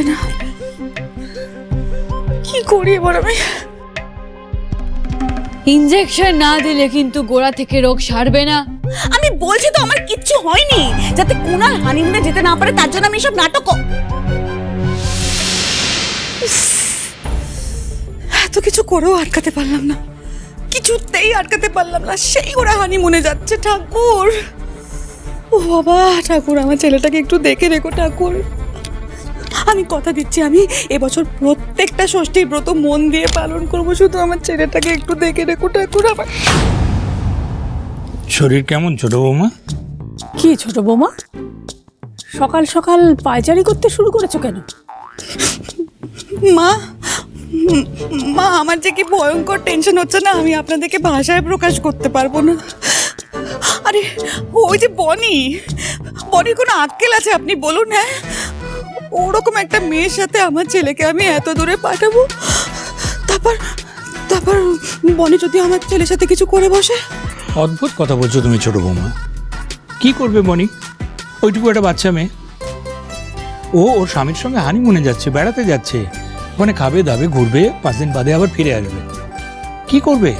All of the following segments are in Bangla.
কমবে না। কি করি এবার আমি? ইনজেকশন না দিলে কিন্তু গোড়া থেকে রোগ সারবে না। আমি বলছি তো আমার কিচ্ছু হয়নি। যাতে কুনাল হানিমুনে যেতে না পারে তার জন্য আমি সব নাটক এত কিছু করেও আটকাতে পারলাম না। কিছুতেই আটকাতে পারলাম না। সেই ওরা হানিমুনে যাচ্ছে ঠাকুর। ও বাবা ঠাকুর আমার ছেলেটাকে একটু দেখে রেখো ঠাকুর। আমি কথা দিচ্ছি আমি এবছর প্রত্যেকটা ষষ্ঠীর ব্রত মন দিয়ে পালন করব শুধু আমার ছেলেটাকে একটু দেখে রেখো ঠাকুর আমার। শরীর কেমন ছোট বৌমা? কি ছোট বৌমা? সকাল সকাল পায়চারি করতে শুরু করেছ কেন? মা মা আমার যে কি ভয়ঙ্কর টেনশন হচ্ছে না আমি আপনাদেরকে ভাষায় প্রকাশ করতে পারব না। আরে ওই যে বনি বনির কোনো আক্কেল আছে আপনি বলুন হ্যাঁ? ওরকম একটা মেয়ের সাথে আমার ছেলেকে আমি এত দূরে পাঠাবো? তারপর তারপর বনি যদি আমার ছেলের সাথে কিছু করে বসে? অদ্ভুত কথা বলছো তুমি ছোট বৌমা। কি করবে বনি? ওইটুকু একটা বাচ্চা মেয়ে। ও ওর স্বামীর সঙ্গে হানিমুনে যাচ্ছে, বেড়াতে যাচ্ছে। ওখানে খাবে দাবে, ঘুরবে, পাঁচ দিন বাদে আবার ফিরে আসবে। কি করবে?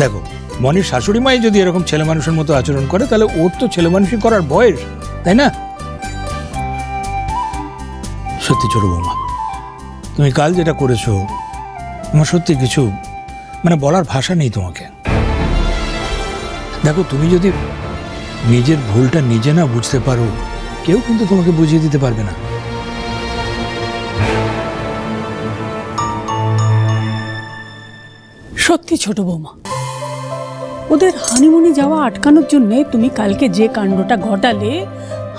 দেখো মনির শাশুড়ি মাই যদি এরকম ছেলে মানুষের মতো আচরণ করে, তাহলে ওর তো ছেলে মানুষই করার বয়স, তাই না? সত্যি ছোট বৌমা, তুমি কাল যেটা করেছ, আমার সত্যি কিছু মানে বলার ভাষা নেই তোমাকে। দেখো, তুমি যদি নিজের ভুলটা নিজে না বুঝতে পারো, কেউ কিন্তু তোমাকে বুঝিয়ে দিতে পারবে না। সত্যি ছোট বৌমা, ওদের হানিমুনি যাওয়া আটকানোর জন্যে তুমি কালকে যে কাণ্ডটা ঘটালে,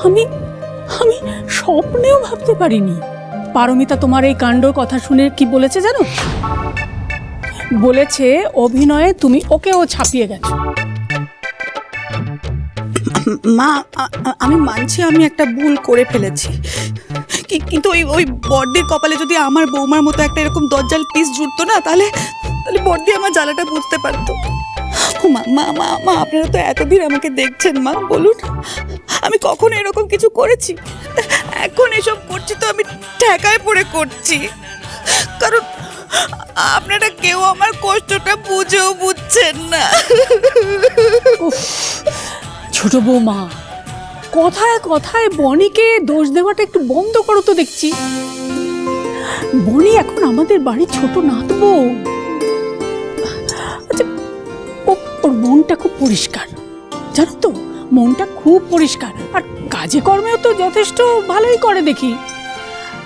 আমি আমি স্বপ্নেও ভাবতে পারিনি। পারমিতা তোমার এই কাণ্ডর কথা শুনে কি বলেছে জানো? বলেছে, অভিনয়ে তুমি ওকেও ছাপিয়ে গেছো। মা আমি মানছি আমি একটা ভুল করে ফেলেছি। কিন্তু ওই ওই বর্দির কপালে যদি আমার বৌমার মতো একটা এরকম দজ্জাল পিস জুটতো না, তাহলে তাহলে বর্দি আমার জ্বালাটা বুঝতে পারতো। মা মা মা মা, আপনারা তো এতদিন আমাকে দেখছেন, মা, বলুন। আমি কখনো এরকম কিছু করেছি। এখন এসব করছি তো আমি ঠেকায় পড়ে করছি। কারণ আপনারা কেউ আমার কষ্টটা বুঝেও বুঝছেন না। ছোট বৌমা, কথায় কথায় বনিকে দোষ দেওয়াটা একটু বন্ধ করো তো দেখছি। বনি এখন আমাদের বাড়ির ছোট নাতবো আচ্ছা ও- ওর মনটা খুব পরিষ্কার, জানো তো? মনটা খুব পরিষ্কার। আর কাজে কর্মেও তো যথেষ্ট ভালোই করে দেখি।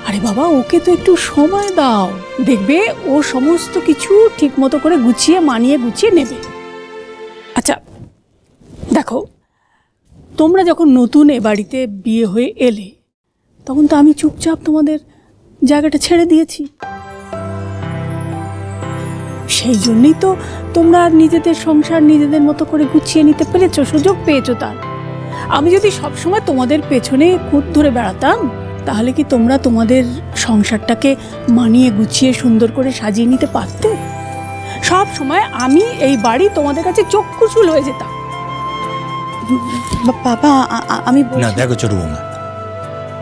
আরে বাবা, ওকে তো একটু সময় দাও। দেখবে ও সমস্ত কিছু ঠিক মতো করে গুছিয়ে, মানিয়ে গুছিয়ে নেবে। আচ্ছা দেখো, তোমরা যখন নতুন এ বাড়িতে বিয়ে হয়ে এলে, তখন তো আমি চুপচাপ তোমাদের জায়গাটা ছেড়ে দিয়েছি। সেই জন্যই তো তোমরা নিজেদের সংসার নিজেদের মতো করে গুছিয়ে নিতে পেরেছ, সুযোগ পেয়েছ তার। আমি যদি সবসময় তোমাদের পেছনে খুঁত ধরে বেড়াতাম, তাহলে কি তোমরা তোমাদের সংসারটাকে মানিয়ে গুছিয়ে সুন্দর করে সাজিয়ে নিতে পারতে? সব সময় আমি এই বাড়ি তোমাদের কাছে চক্ষুচুল হয়ে যেতাম। বাবা আমি না, দেখো ছোট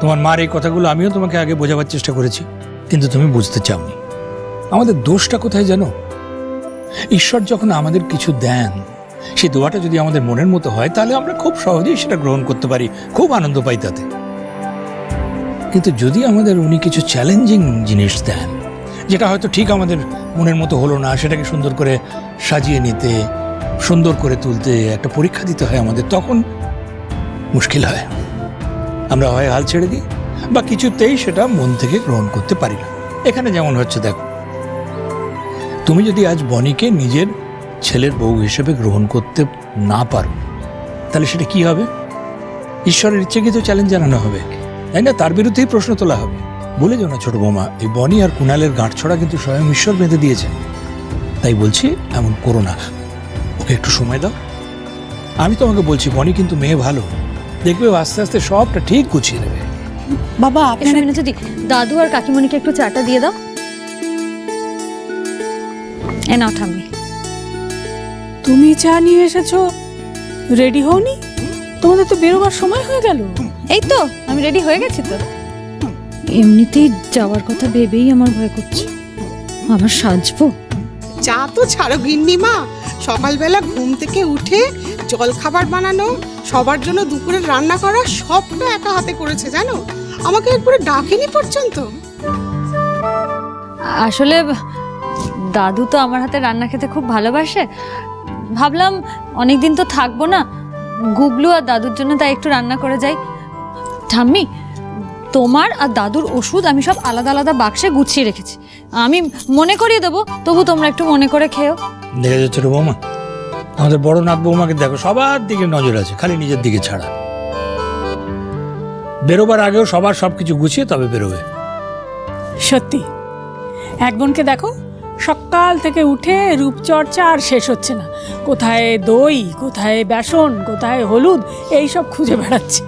তোমার মার এই কথাগুলো আমিও তোমাকে আগে বোঝাবার চেষ্টা করেছি, কিন্তু তুমি বুঝতে চাওনি। আমাদের দোষটা কোথায় জানো? ঈশ্বর যখন আমাদের কিছু দেন, সেই দোয়াটা যদি আমাদের মনের মতো হয়, তাহলে আমরা খুব সহজেই সেটা গ্রহণ করতে পারি, খুব আনন্দ পাই তাতে। কিন্তু যদি আমাদের উনি কিছু চ্যালেঞ্জিং জিনিস দেন, যেটা হয়তো ঠিক আমাদের মনের মতো হলো না, সেটাকে সুন্দর করে সাজিয়ে নিতে, সুন্দর করে তুলতে একটা পরীক্ষা দিতে হয় আমাদের, তখন মুশকিল হয়। আমরা হয় হাল ছেড়ে দিই, বা কিছুতেই সেটা মন থেকে গ্রহণ করতে পারি না। এখানে যেমন হচ্ছে দেখো তুমি যদি আজ বনিকে নিজের ছেলের বউ হিসেবে গ্রহণ করতে না পারো, তাহলে সেটা কি হবে? ঈশ্বরের ইচ্ছেকে তো চ্যালেঞ্জ জানানো হবে। তাই না? তার বিরুদ্ধেই প্রশ্ন তোলা হবে। বলে যাও না ছোট বৌমা, এই বনি আর কুণালের গাঁটছড়া কিন্তু স্বয়ং ঈশ্বর বেঁধে দিয়েছেন তাই বলছি, এমন করো না। ওকে একটু সময় দাও। আমি তোমাকে বলছি, বনি কিন্তু মেয়ে ভালো। দেখবে আস্তে আস্তে সবটা ঠিক গুছিয়ে নেবে। বাবা এসো আপনারা যদি দাদু আর কাকিমণিকে একটু চাটা দিয়ে দাও। এ নাও ঠাম্মি। তুমি চা নিয়ে এসেছ? রেডি হওনি? তোমাদের তো বেরোবার সময় হয়ে গেল। এই তো আমি রেডি হয়ে গেছি তো। এমনিতেই যাওয়ার কথা ভেবেই আমার ভয় করছে। আবার সাজবো। চা তো ছাড়ো গিন্নিমা সকালবেলা ঘুম থেকে উঠে জল খাবার বানানো সবার জন্য দুপুরের রান্না করা সবটা একা হাতে করেছে জানো? আমাকে একবারে ডাকেনি পর্যন্ত। আসলে দাদু তো আমার হাতে রান্না খেতে খুব ভালোবাসে। ভাবলাম অনেক দিন তো থাকব না গুগলু আর দাদুর জন্য তাই একটু রান্না করে যাই। ঠাম্মি তোমার আর দাদুর ওষুধ আমি সব আলাদা আলাদা বাক্সে গুছিয়ে রেখেছি। আমি মনে করিয়ে দেবো তবু তোমরা একটু মনে করে খেও দেখে যাচ্ছে রে বৌমা? আমাদের বড় নাথ বৌমাকে দেখো সবার দিকে নজর আছে খালি নিজের দিকে ছাড়া। বেরোবার আগেও সবার সবকিছু গুছিয়ে তবে বেরোবে। সত্যি। এক বোনকে দেখো সকাল থেকে উঠে রূপচর্চা আর শেষ হচ্ছে না। কোথায় দই, কোথায় বেসন, কোথায় হলুদ, এই সব খুঁজে বেড়াচ্ছে।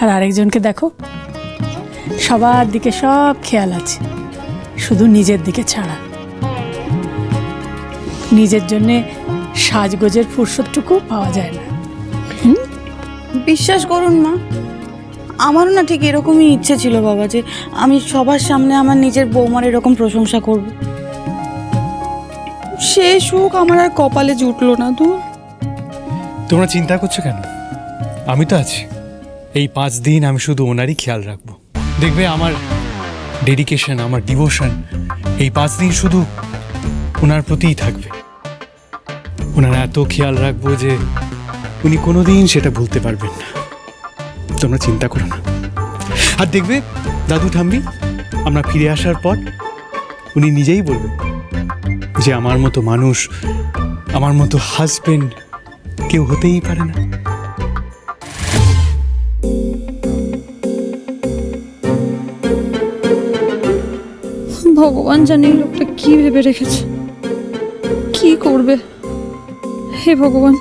আর আরেকজনকে দেখো, সবার দিকে সব খেয়াল আছে, শুধু নিজের দিকে ছাড়া। নিজের জন্যে সাজগোজের ফুরসতটুকু পাওয়া যায় না। বিশ্বাস করুন মা, আমারও না ঠিক এরকমই ইচ্ছে ছিল বাবা, যে আমি সবার সামনে আমার নিজের বৌমার এরকম প্রশংসা করব। সে সুখ আমার আর কপালে জুটলো না, দূর। তোমরা চিন্তা করছ কেন? আমি তো আছি। এই পাঁচ দিন আমি শুধু ওনারই খেয়াল রাখব। দেখবে আমার ডেডিকেশন আমার ডিভোশন এই পাঁচ দিন শুধু ওনার প্রতিই থাকবে। ওনার এত খেয়াল রাখব যে উনি কোনোদিন সেটা ভুলতে পারবেন না। তোমরা চিন্তা করো না। আর দেখবে, দাদু ঠাম্মি, আমরা ফিরে আসার পর উনি নিজেই বলবেন যে আমার মতো মানুষ, আমার মতো হাজবেন্ড কেউ হতেই পারে না। ভগবান জানে লোকটা কি ভেবে রেখেছে, কি করবে। হে ভগবান,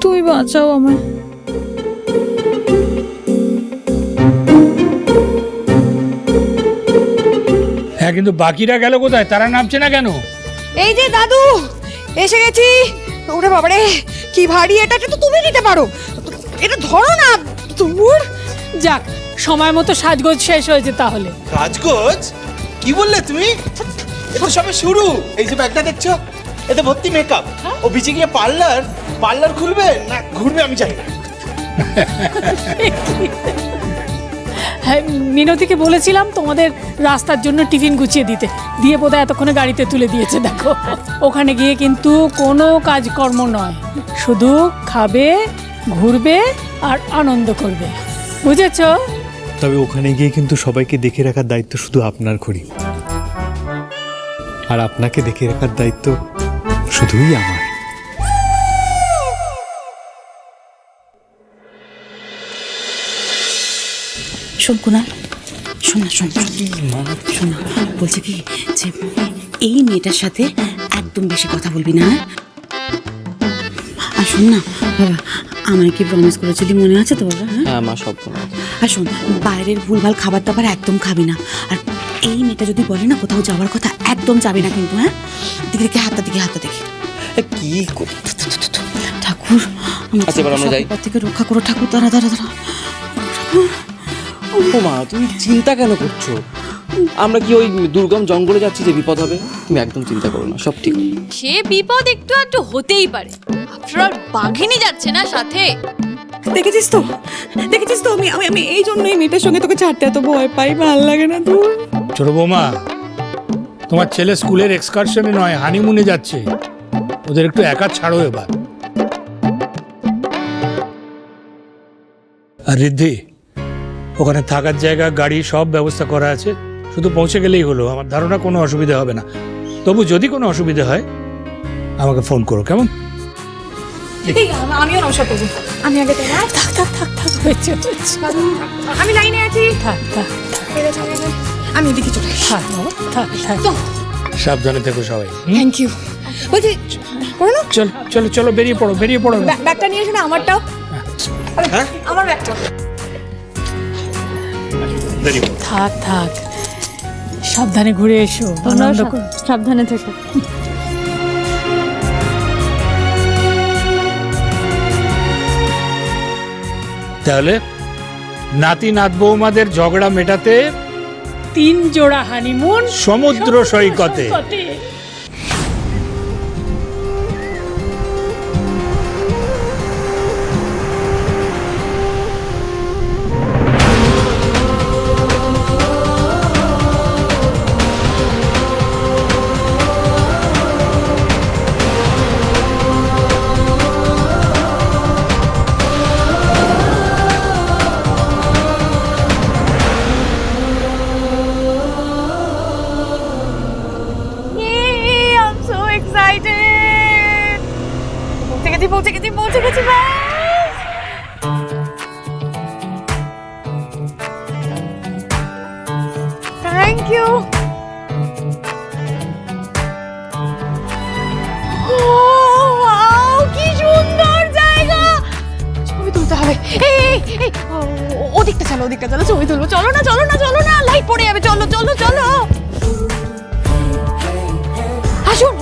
তুমি বাঁচাও আমায়। কিন্তু বাকিরা গেল কোথায়? তারা নামছে না কেন? এই যে দাদু এসে গেছি। ওরে বাবারে কি ভারী এটা এটা তো তুমি নিতে পারো। এটা ধরো না দূর। যাক সময় মতো সাজগোজ শেষ হয়েছে তাহলে। রাজগোজ কি বললে তুমি? এ তো সবে শুরু। এই যে ব্যাগটা দেখছ এতে ভর্তি মেকআপ ও বিচে গিয়ে পার্লার পার্লার খুলবে না ঘুরবে আমি জানি না। হ্যাঁ মিনতিকে বলেছিলাম তোমাদের রাস্তার জন্য টিফিন গুছিয়ে দিতে। দিয়ে বোধহয় এতক্ষণে গাড়িতে তুলে দিয়েছে, দেখো। ওখানে গিয়ে কিন্তু কোনো কাজকর্ম নয়। শুধু খাবে, ঘুরবে আর আনন্দ করবে। বুঝেছ? তবে ওখানে গিয়ে কিন্তু সবাইকে দেখে রাখার দায়িত্ব শুধু আপনার ঘড়ি। আর আপনাকে দেখে রাখার দায়িত্ব শুধুই আমার। শোন কুনাল শোন না শোন শোন না বলছি কি যে এই মেয়েটার সাথে একদম বেশি কথা বলবি না হ্যাঁ? আর শোন না বাবা আমায় কি প্রমিস করেছিলি মনে আছে তো বাবা হ্যাঁ? হ্যাঁ মা সব আর শোন বাইরের ভুলভাল খাবার দাবার একদম খাবি না। আর এই মেয়েটা যদি বলে না কোথাও যাওয়ার কথা একদম যাবে না কিন্তু হ্যাঁ? দিকে দিকে হাতটা দিকে হাতটা দেখে। কি করি ঠাকুর আচ্ছা, এবার আমরা যাই। থেকে রক্ষা করো ঠাকুর দাঁড়া দাঁড়া দাঁড়া। মা তুমি চিন্তা কেন করছ? আমরা কি ওই দুর্গম জঙ্গলে যাচ্ছি যে বিপদ হবে? তুমি একদম চিন্তা করো না সব ঠিক সে বিপদ একটু একটু হতেই পারে। আফটার বাঘিনী যাচ্ছে না সাথে? দেখেছিস তো? দেখেছিস তো? আমি আমি আমি এই জন্যই মেয়েটার সঙ্গে তোকে ছাড়তে এত ভয় পাই ভালো লাগে না দূর ছোট বৌমা তোমার ছেলে স্কুলের এক্সকারশনে নয় হানিমুনে যাচ্ছে। ওদের একটু একা ছাড়ো এবার। আর রিদ্ধি ওখানে থাকার জায়গা গাড়ি সব ব্যবস্থা করা আছে। শুধু পৌঁছে গেলেই হলো আমার ধারণা কোনো অসুবিধা হবে না। তবু যদি কোনো অসুবিধা হয় আমাকে ফোন করো কেমন? আমিও নমস্কার করব। আমি আগে তো থাক থাক থাক থাক হয়েছে। আমি লাইনে আছি। থাক থাক আমি এদিকে চলে থাক থাক থাক। সাবধানে থেকো সবাই। থ্যাংক ইউ বলছি করে না? চলো চলো চলো বেরিয়ে পড়ো বেরিয়ে পড়ো ব্যাগ- ব্যাগটা নিয়ে এসে না আমারটাও। আমার ব্যাগটা। থাক থাক। সাবধানে ঘুরে এসো আনন্দ সাবধানে থেকো। তাহলে নাতি নাত বৌমাদের ঝগড়া মেটাতে তিন জোড়া হানিমুন সমুদ্র সৈকতে। আসুন।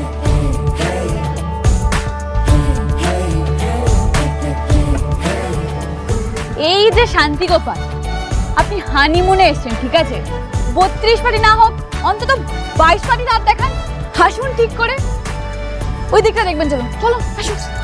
এই যে শান্তি গোপাল, আপনি হানিমুনে এসছেন, ঠিক আছে? বত্রিশ পাটি না হোক, অন্তত বাইশ পাটি রাত দেখান। হাসুন ঠিক করে। ওই দিকটা দেখবেন চলো চলো আসুন।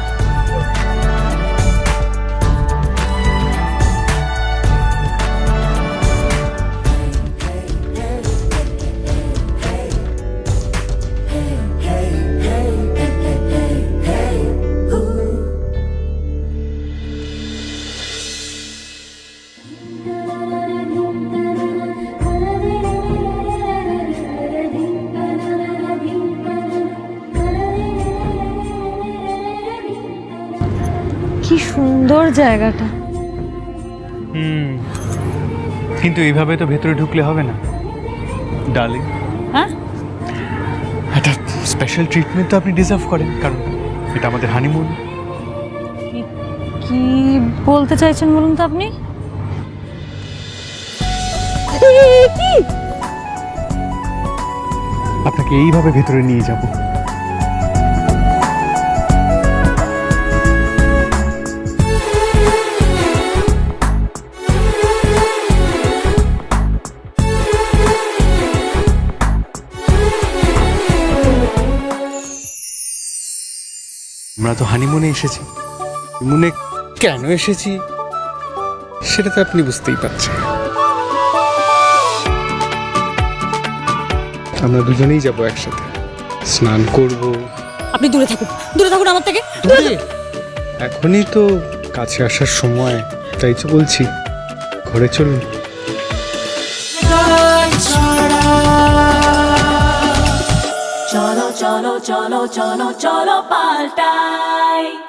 কি সুন্দর জায়গাটা। হুম কিন্তু এইভাবে তো ভেতরে ঢুকলে হবে না। ডার্লিং হ্যাঁ? একটা স্পেশাল ট্রিটমেন্ট তো আপনি ডিজার্ভ করেন কারণ এটা আমাদের হানিমুন কি বলতে চাইছেন বলুন তো আপনি? আপনাকে এইভাবে ভেতরে নিয়ে যাব। আমরা তো হানিমুনে এসেছি। হানিমুনে কেন এসেছি? সেটা তো আপনি বুঝতেই পারছেন। আমরা দুজনেই যাব একসাথে। স্নান করব। আপনি দূরে থাকুন দূরে থাকুন আমার থেকে এখনই তো কাছে আসার সময় তাই তো বলছি ঘরে চলুন। Cholo, cholo, cholo, paltai.